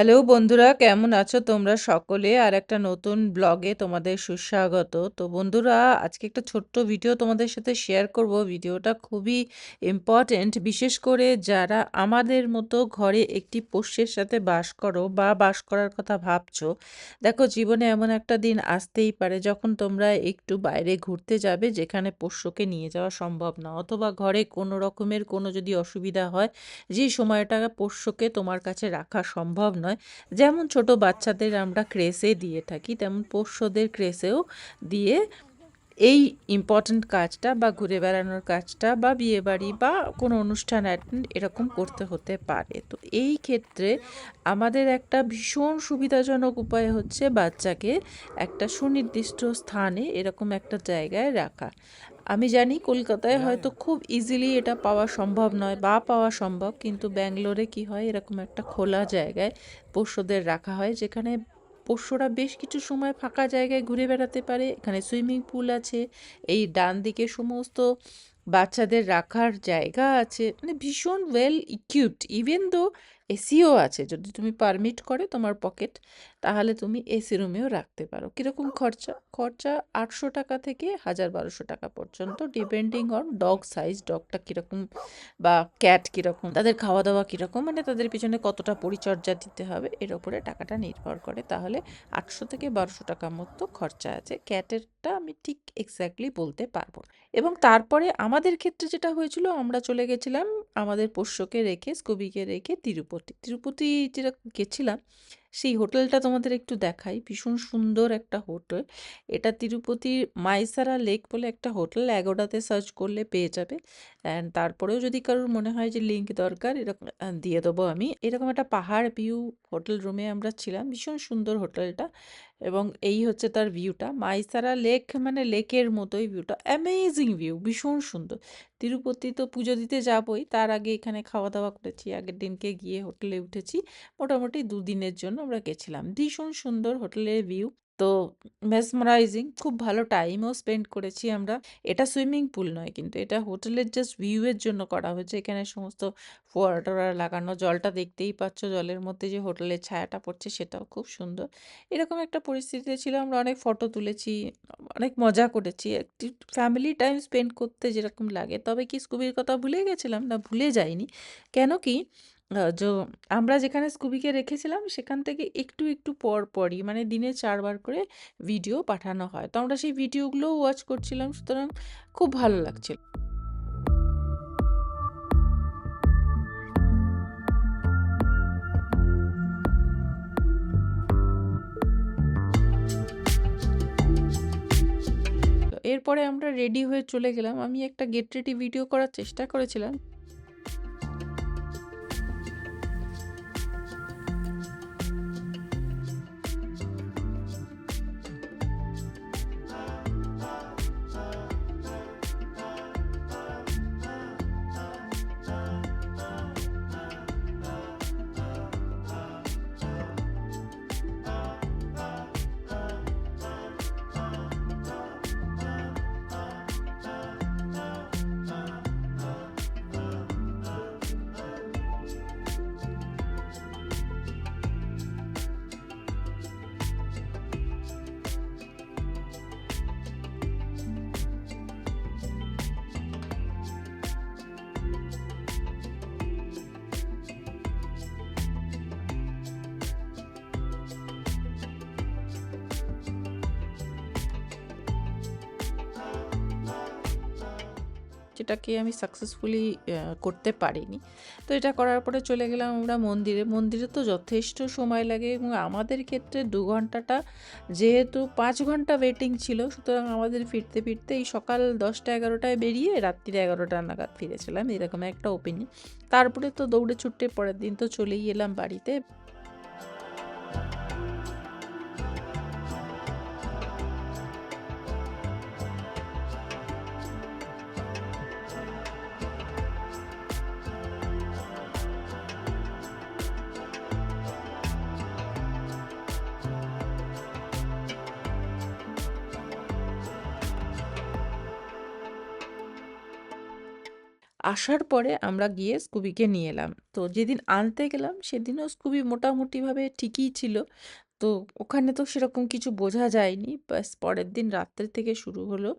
Hello বন্ধুরা, কেমন আছো তোমরা সকলে? আর একটা নতুন ব্লগে তোমাদের সুস্বাগত। তো বন্ধুরা, আজকে একটা ছোট্ট ভিডিও তোমাদের সাথে শেয়ার করব। ভিডিওটা খুবই ইম্পর্ট্যান্ট বিশেষ করে যারা আমাদের মতো ঘরে একটি পোষ্যের সাথে বাস করো বা বাস করার কথা ভাবছ। দেখো, জীবনে এমন একটা দিন আসতেই পারে যখন তোমরা একটু বাইরে ঘুরতে যাবে যেখানে পোষ্যকে নিয়ে যাওয়া সম্ভব না। অথবা ঘরে কোনো রকমের কোনো যদি অসুবিধা হয় যে সময়টা পোষ্যকে তোমার কাছে রাখা সম্ভব নয় যেমন ছোট বাচ্চাদের আমরা ক্রেসে দিয়ে থাকি, তেমন পোষ্যদের ক্রেসেও দিয়ে এই ইম্পর্ট্যান্ট কাজটা বা ঘুরে বেড়ানোর কাজটা বা বিয়েবাড়ি বা কোনো অনুষ্ঠান অ্যাটেন্ড এরকম করতে হতে পারে। তো এই ক্ষেত্রে আমাদের একটা ভীষণ সুবিধাজনক উপায় হচ্ছে বাচ্চাকে একটা সুনির্দিষ্ট স্থানে এরকম একটা জায়গায় রাখা। আমি জানি কলকাতায় হয়তো খুব ইজিলি এটা পাওয়া সম্ভব নয় বা পাওয়া সম্ভব কিন্তু ব্যাঙ্গালোরে কি হয় এরকম একটা খোলা জায়গায় পশুদের রাখা হয় যেখানে পোষ্যরা বেশ কিছু সময় ফাঁকা জায়গায় ঘুরে বেড়াতে পারে। এখানে সুইমিং পুল আছে এই ডান দিকে সমস্ত বাচ্চাদের রাখার জায়গা আছে। মানে ভীষণ ওয়েল ইকুইপড ইভেন দো এসিও আছে যদি তুমি পারমিট করে তোমার পকেট তাহলে তুমি এসি রুমেও রাখতে পারো। কীরকম খরচা? খরচা আটশো টাকা থেকে হাজার বারোশো টাকা পর্যন্ত ডিপেন্ডিং অন ডগ সাইজ ডগটা কীরকম বা ক্যাট কীরকম তাদের খাওয়া দাওয়া কীরকম মানে তাদের পিছনে কতটা পরিচর্যা দিতে হবে এর ওপরে টাকাটা নির্ভর করে। তাহলে আটশো থেকে বারোশো টাকা মতো খরচা আছে। ক্যাটেরটা আমি ঠিক এক্স্যাক্টলি বলতে পারব। এবং তারপরে আমাদের ক্ষেত্রে যেটা হয়েছিল আমরা চলে গেছিলাম আমাদের পোষ্যকে রেখে স্কুবিকে রেখে তিরুপতি। তিরুপতি যেটা গেছিলাম সেই হোটেলটা তোমাদের একটু দেখাই। ভীষণ সুন্দর একটা হোটেল। এটা তিরুপতির মাইসারা লেক বলে একটা হোটেল। এগারোটাতে সার্চ করলে পেয়ে যাবে। অ্যান্ড তারপরেও যদি কারোর মনে হয় যে লিঙ্ক দরকার, এরকম দিয়ে দেবো আমি। এরকম একটা পাহাড় ভিউ হোটেল রুমে আমরা ছিলাম। ভীষণ সুন্দর হোটেলটা। এবং এই হচ্ছে তার ভিউটা মাইসারা লেক মানে লেকের মতোই ভিউটা অ্যামেজিং ভিউ ভীষণ সুন্দর। তিরুপতি তো পুজো দিতে যাবই। তার আগে এখানে খাওয়া দাওয়া করেছি, আগের দিনকে গিয়ে হোটেলে উঠেছি। মোটামুটি দুদিনের জন্য আমরা গেছিলাম। ভীষণ সুন্দর হোটেলের ভিউ তো মেসমারাইজিং খুব ভালো টাইমও স্পেন্ড করেছি আমরা। এটা সুইমিং পুল নয় কিন্তু এটা হোটেলের জাস্ট ভিউয়ের জন্য করা হয়েছে। এখানে সমস্ত ফোয়ারা টোয়ারা লাগানো, জলটা দেখতেই পাচ্ছ, জলের মধ্যে যে হোটেলের ছায়াটা পড়ছে সেটাও খুব সুন্দর। এরকম একটা পরিস্থিতিতে ছিল, আমরা অনেক ফটো তুলেছি, অনেক মজা করেছি। একটি ফ্যামিলি টাইম স্পেন্ড করতে যেরকম লাগে। তবে কি স্কুবির কথা ভুলে গেছিলাম? না, ভুলে যাইনি। কেন কি যো, আমরা যেখানে স্কুবিকে রেখেছিলাম, সেখান থেকে একটু একটু পর পরই মানে দিনে চারবার করে ভিডিও পাঠানো হয়। তো আমরা সেই ভিডিওগুলোও ওয়াচ করছিলাম, সুতরাং খুব ভালো লাগছিল। এরপরে আমরা রেডি হয়ে চলে গেলাম। আমি একটা গেট রেডি ভিডিও করার চেষ্টা করেছিলাম। যেটাকে আমি সাকসেসফুলি করতে পারিনি। তো এটা করার পরে চলে গেলাম আমরা মন্দিরে। মন্দিরে তো যথেষ্ট সময় লাগে এবং আমাদের ক্ষেত্রে দু ঘন্টাটা যেহেতু পাঁচ ঘণ্টা ওয়েটিং ছিল, সুতরাং আমাদের ফিরতে ফিরতে এই সকাল দশটা এগারোটায় বেরিয়ে রাত্রির এগারোটা নাগাদ ফিরেছিলাম, এরকম একটা ওপিনিয়ন তারপরে তো দৌড়ে ছুটে পরের দিন তো চলেই এলাম বাড়িতে। আসার পরে আমরা গিয়ে স্কুবিকে নিয়ে এলাম তো যেদিন আনতে গেলাম সেদিনও স্কুবি মোটামুটিভাবে ঠিকই ছিল তো ওখানে তো সেরকম কিছু বোঝা যায়নি ব্যাস পরের দিন রাত্রে থেকে শুরু হলো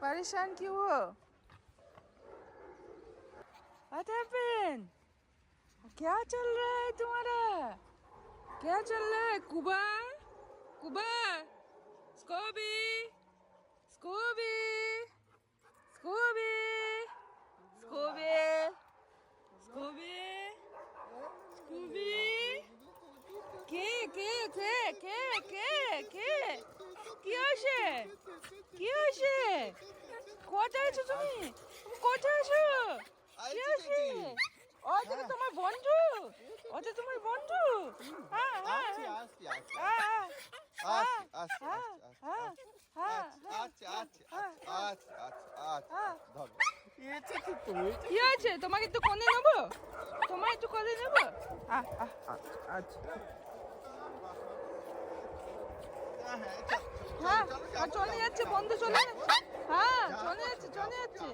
परेशान क्यों हो What happened? क्या चल रहा है तुम्हारा क्या चल रहा है कुबा Quba Scooby Scooby Scooby Scooby Scooby Scooby কে কে কে কে কে কে কি হয়েছে কি হয়েছে কোথায় আছো তুমি কোথায় আছো কি হয়েছে তোমার বন্ধু। ওটা তোমার বন্ধু। কি তুমি? কি হয়েছে? তোমাকে একটু কোলে নেব? তোমার একটু কোলে নেব? আচ্ছা। হ্যাঁ হ্যাঁ চল, হ্যাঁ চলো, যাচ্ছে বন্ধু চলে যাচ্ছে। হ্যাঁ চলে যাচ্ছে চলে যাচ্ছে।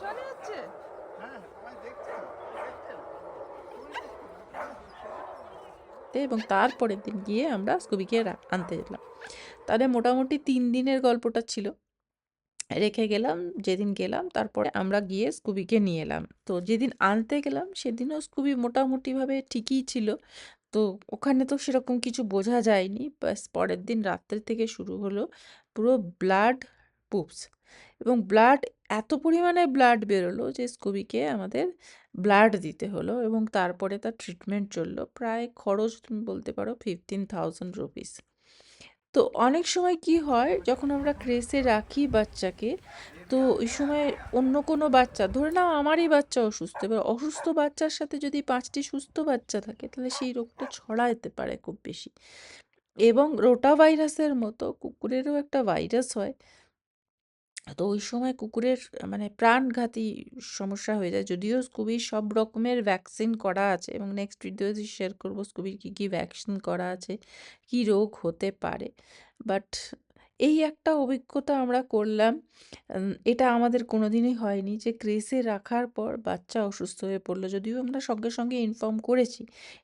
চলে যাচ্ছে? হ্যাঁ এবং তারপরের দিন গিয়ে আমরা স্কুবিকে রা- আনতে গেলাম তাহলে মোটামুটি তিন দিনের গল্পটা ছিল। রেখে গেলাম যেদিন গেলাম তারপরে আমরা গিয়ে স্কুবিকে নিয়ে এলাম। তো যেদিন আনতে গেলাম সেদিনও স্কুবি মোটামুটিভাবে ঠিকই ছিল। তো ওখানে তো সেরকম কিছু বোঝা যায়নি। ব্যাস পরের দিন রাত্রে থেকে শুরু হলো পুরো ব্লাড পুপস। এবং ব্লাড, এত পরিমাণে ব্লাড বেরোলো যে স্কুবিকে আমাদের ব্লাড দিতে হলো এবং তারপরে তার ট্রিটমেন্ট চলল। প্রায় খরচ তুমি বলতে পারো ফিফটিন থাউজেন্ড রুপিস তো অনেক সময় কি হয়, যখন আমরা ক্রেসে রাখি বাচ্চাকে, তো ওই সময় অন্য কোনো বাচ্চা, ধরে নাও আমারই বাচ্চা অসুস্থ, এবার অসুস্থ বাচ্চার সাথে যদি পাঁচটি সুস্থ বাচ্চা থাকে, তাহলে সেই রোগটা ছড়া যেতে পারে খুব বেশি। এবং রোটা ভাইরাসের মতো কুকুরেরও একটা ভাইরাস হয় তো ওই সময় কুকুরের মানে প্রাণঘাতী সমস্যা হয়ে যায়। যদিও স্কুবির সব রকমের ভ্যাকসিন করা আছে এবং নেক্সট ভিডিওতে শেয়ার করব স্কুবির কী কী ভ্যাকসিন করা আছে, কী রোগ হতে পারে। বাট এই একটা অভিজ্ঞতা আমরা করলাম এটা আমাদের কোনো দিনই হয়নি যে ক্রেসে রাখার পর বাচ্চা অসুস্থ হয়ে পড়ল। যদিও আমরা সঙ্গে সঙ্গে ইনফর্ম করেছি,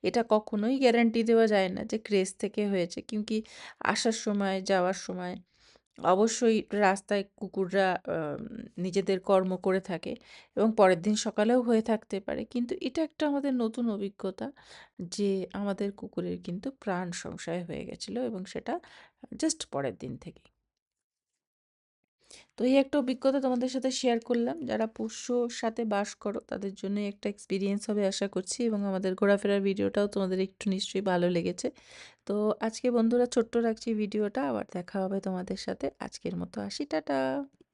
এটা কখনোই গ্যারান্টি দেওয়া যায় না যে ক্রেস থেকে হয়েছে। কিন্তু আসার সময়, যাওয়ার সময় অবশ্যই রাস্তায় কুকুররা নিজেদের কর্ম করে থাকে এবং পরের দিন সকালেও হয়ে থাকতে পারে। কিন্তু এটা একটা আমাদের নতুন অভিজ্ঞতা যে আমাদের কুকুরের কিন্তু প্রাণ সংশয় হয়ে গেছিল এবং সেটা জাস্ট পরের দিন থেকে তো এই একটা অভিজ্ঞতা তোমাদের সাথে শেয়ার করলাম। যারা পোষ্যর সাথে বাস করো, তাদের জন্য একটা এক্সপিরিয়েন্স হবে আশা করছি এবং আমাদের ঘোরাফেরার ভিডিওটাও তোমাদের একটু নিশ্চয়ই ভালো লেগেছে। তো আজকে বন্ধুরা ছোট্ট রাখছি ভিডিওটা, আবার দেখা হবে তোমাদের সাথে। আজকের মতো আসি, টাটা।